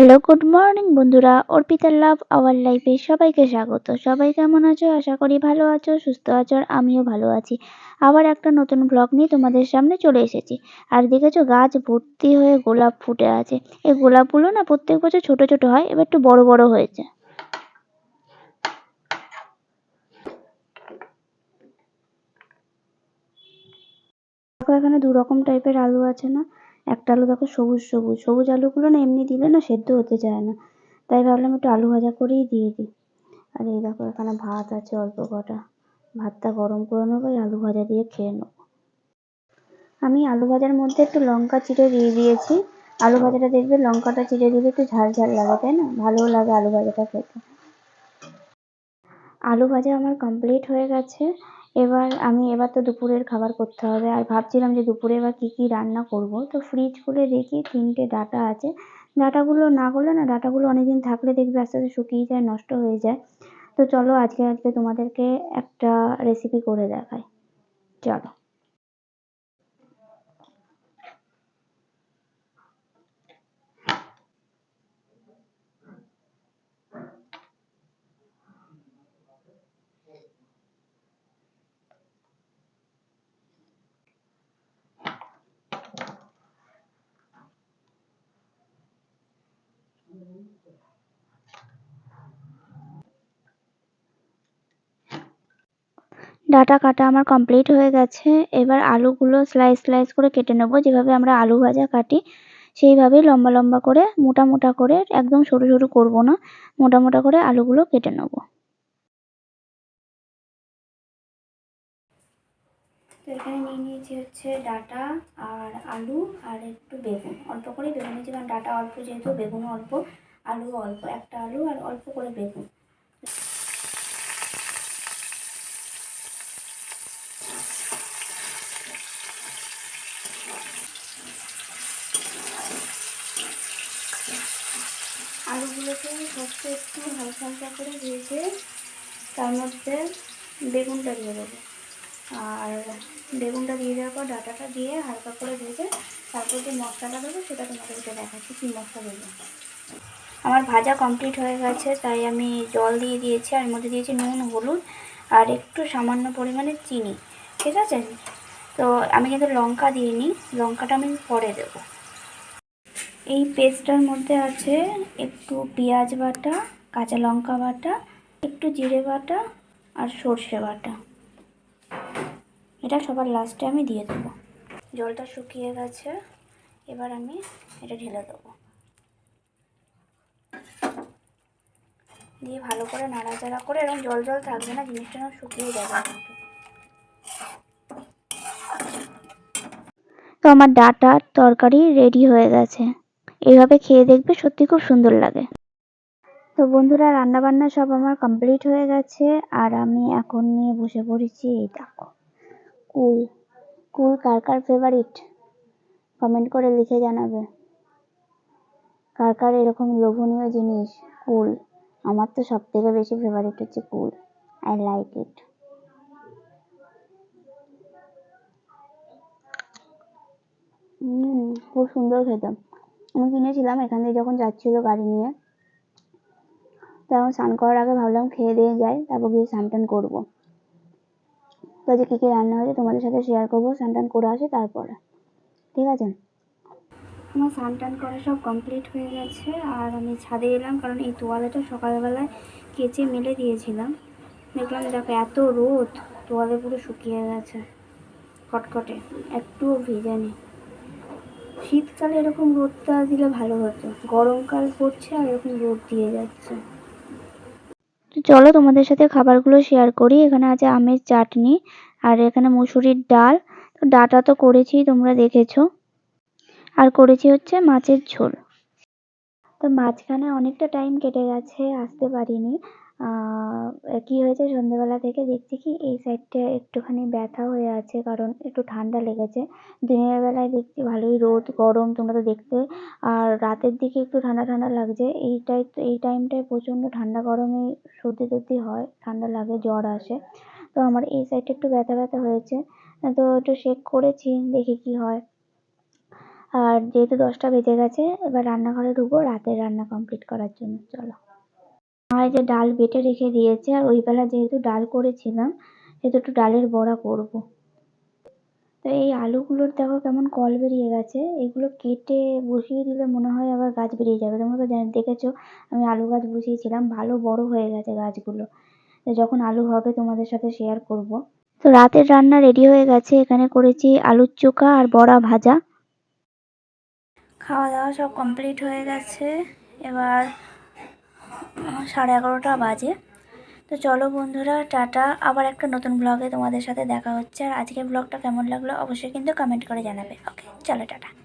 Hello good morning বন্ধুরা। অর্পিতার love our লাইফে সবাইকে স্বাগত। সবাই কেমন আছো? আশা করি ভালো আছো, সুস্থ আছো, আর আমিও ভালো আছি। আবার একটা নতুন ব্লগ নিয়ে তোমাদের সামনে চলে এসেছি। আর দেখেছ, গাছ ভর্তি হয়ে গোলাপ ফুটে আছে। এই গোলাপগুলো না প্রত্যেক বছর ছোট ছোট হয়, এবার একটু বড় বড় হয়েছে। এখানে দু রকম টাইপের আলু আছে না? একটা আলু দেখো সবুজ সবুজ। সবুজ আলুগুলো না এমনি দিলে না সেদ্ধ হতে চায় না। তাই ভাবলাম একটু আলু ভাজা করেই দিয়ে দিই। আর এই দেখো এখানে ভাত আছে অল্প কটা। ভাতটা গরম করে নেব আলু ভাজা দিয়ে খেয়ে নেব। আমি আলু ভাজার মধ্যে একটু লঙ্কা চিড়ে দিয়ে দিয়েছি। আলু ভাজাটা দেখবে লঙ্কাটা চিড়ে দিলে একটু ঝাল ঝাল লাগে, তাই না? ভালোও লাগে আলু ভাজাটা খেতে। আলু ভাজা আমার কমপ্লিট হয়ে গেছে। এবার আমি, এবার তো দুপুরের খাবার করতে হবে। আর ভাবছিলাম যে দুপুরে এবার কী কী রান্না করব। তো ফ্রিজ খুলে দেখি, তিনটে ডাটা আছে। ডাঁটাগুলো না করলে না, ডাঁটাগুলো অনেকদিন থাকলে দেখবে আস্তে আস্তে শুকিয়ে যায়, নষ্ট হয়ে যায়। তো চলো আজকে আজকে তোমাদেরকে একটা রেসিপি করে দেখাই। চলো। ডাটা কাটা আমার কমপ্লিট হয়ে গেছে। এবার আলুগুলো স্লাইস স্লাইস করে কেটে নেব। যেভাবে আমরা আলু ভাজা কাটি, সেইভাবেই লম্বা লম্বা করে, মোটা মোটা করে, একদম সরু সরু করব না, মোটা মোটা করে আলুগুলো কেটে নেব। তো এখানে নিয়ে নিয়েছি হচ্ছে ডাটা আর আলু আর একটু বেগুন। অল্প করে বেগুন। নিয়েছি কারণ ডাটা অল্প, যেহেতু বেগুন অল্প আলু অল্প। একটা আলু আর অল্প করে বেগুন। আলুগুলোকে ফার্স্টে একটু হালকা হালকা করে ভেজে তার মধ্যে বেগুনটা দিয়ে দেবো। আর বেগুনটা দিয়ে দেওয়ার পর ডাটাটা দিয়ে হালকা করে ভেজে তারপর যে মশলাটা দেবো সেটা তোমাদেরকে দেখাচ্ছি, কী মশলা দেবো। আমার ভাজা কমপ্লিট হয়ে গেছে, তাই আমি জল দিয়ে দিয়েছি আর মধ্যে দিয়েছি নুন, হলুদ আর একটু সামান্য পরিমাণে চিনি, ঠিক আছে? তো আমি কিন্তু লঙ্কা দিইনি, লঙ্কাটা আমি পরে দেবো। এই পেস্টটার মধ্যে আছে একটু পেঁয়াজ বাটা, কাঁচা লঙ্কা বাটা, একটু জিরে বাটা আর সর্ষে বাটা। এটা সবার লাস্টে আমি দিয়ে দেবো। জলটা শুকিয়ে গেছে, এবার আমি এটা ঢেলে দেবো। দিয়ে ভালো করে নাড়াচাড়া করে এরকম জল জল থাকবে না, জিনিসটা শুকিয়ে যাবে তো আমার ডাটার তরকারি রেডি হয়ে গেছে। এইভাবে খেয়ে দেখবে সত্যি খুব সুন্দর লাগে। তো বন্ধুরা রান্না বান্না সব আমার কমপ্লিট হয়ে গেছে। আর আমি এখন নিয়ে বসে পড়েছি এই দেখো, কুল। কুল কার কার ফেভারিট কমেন্ট করে লিখে জানাবে। কার কার এরকম লোভনীয় জিনিস? কুল। আমার তো সব থেকে বেশি ফেভারিট হচ্ছে কুল। আই লাইক ইট খুব সুন্দর খেতাম আমি কিনেছিলাম এখান থেকে যখন যাচ্ছিল গাড়ি নিয়ে তখন স্নান করার আগে ভাবলাম খেয়ে দিয়ে যাই, তারপর গিয়ে স্নান টান করব। তো যে কী কী রান্না হয়েছে তোমাদের সাথে শেয়ার করব, স্নান টান করে আসি তারপরে। ঠিক আছে? আমার স্নান টান করা সব কমপ্লিট হয়ে গেছে, আর আমি ছাদে এলাম কারণ এই তোয়ালেটা সকালবেলায় কেচে মেলে দিয়েছিলাম। দেখলাম দেখো এত রোদ, তোয়ালে পুরো শুকিয়ে গেছে কটকটে একটুও ভিজে নেই শীতকালে এরকম রোদটা দিলে ভালো হতো। গরমকাল পড়ছে আর এরকম রোদ দিয়ে যাচ্ছে। চলো তোমাদের সাথে খাবারগুলো শেয়ার করি। এখানে আছে আমের চাটনি আর এখানে মুসুরির ডাল। তো ডাটা তো করেছি, তোমরা দেখেছ। আর করেছি হচ্ছে মাছের ঝোল। তো মাঝখানে অনেকটা টাইম কেটে গেছে, আসতে পারিনি। কি হয়েছে? সন্ধ্যেবেলা থেকে দেখছি কি এই সাইডটা একটুখানি ব্যথা হয়ে আছে, কারণ একটু ঠান্ডা লেগেছে। দিনের বেলায় দেখছি ভালোই রোদ, গরম, তোমরা তো দেখতে। আর রাতের দিকে একটু ঠান্ডা ঠান্ডা লাগছে। এইটাই এই টাইমটায় প্রচণ্ড ঠান্ডা, গরমে সর্দি টর্দি হয়, ঠান্ডা লাগে, জ্বর আসে। তো আমার এই সাইডটা একটু ব্যথা ব্যথা হয়েছে। তো একটু শেক করেছি, দেখি কি হয়। আর যেহেতু দশটা বেজে গেছে, এবার রান্নাঘরে ঢুকবো, রাতের রান্না কমপ্লিট করার জন্য। চলো। এই যে ডাল বেটে রেখে দিয়েছে, আর ওই বেলা যেহেতু ডাল করেছিলাম, সেহেতু একটু ডালের বড়া করব। তো এই আলুগুলোর দেখো কেমন কল বেরিয়ে গেছে, এগুলো কেটে বসিয়ে দিলে মনে হয় আবার গাছ বেরিয়ে যাবে। তোমরা তো দেখেছ, আমি আলু গাছ বসিয়েছিলাম, ভালো বড় হয়ে গেছে গাছগুলো। যখন আলু হবে তোমাদের সাথে শেয়ার করব। তো রাতের রান্না রেডি হয়ে গেছে, এখানে করেছি আলুর চোখা আর বড়া ভাজা। খাওয়া দাওয়া সব কমপ্লিট হয়ে গেছে। এবার সাড়ে এগারোটা বাজে। তো চলো বন্ধুরা, টাটা। আবার একটা নতুন ব্লগে তোমাদের সাথে দেখা হচ্ছে। আর আজকের ব্লগটা কেমন লাগল অবশ্যই কিন্তু কমেন্ট করে জানাবে। ওকে চলো, টাটা।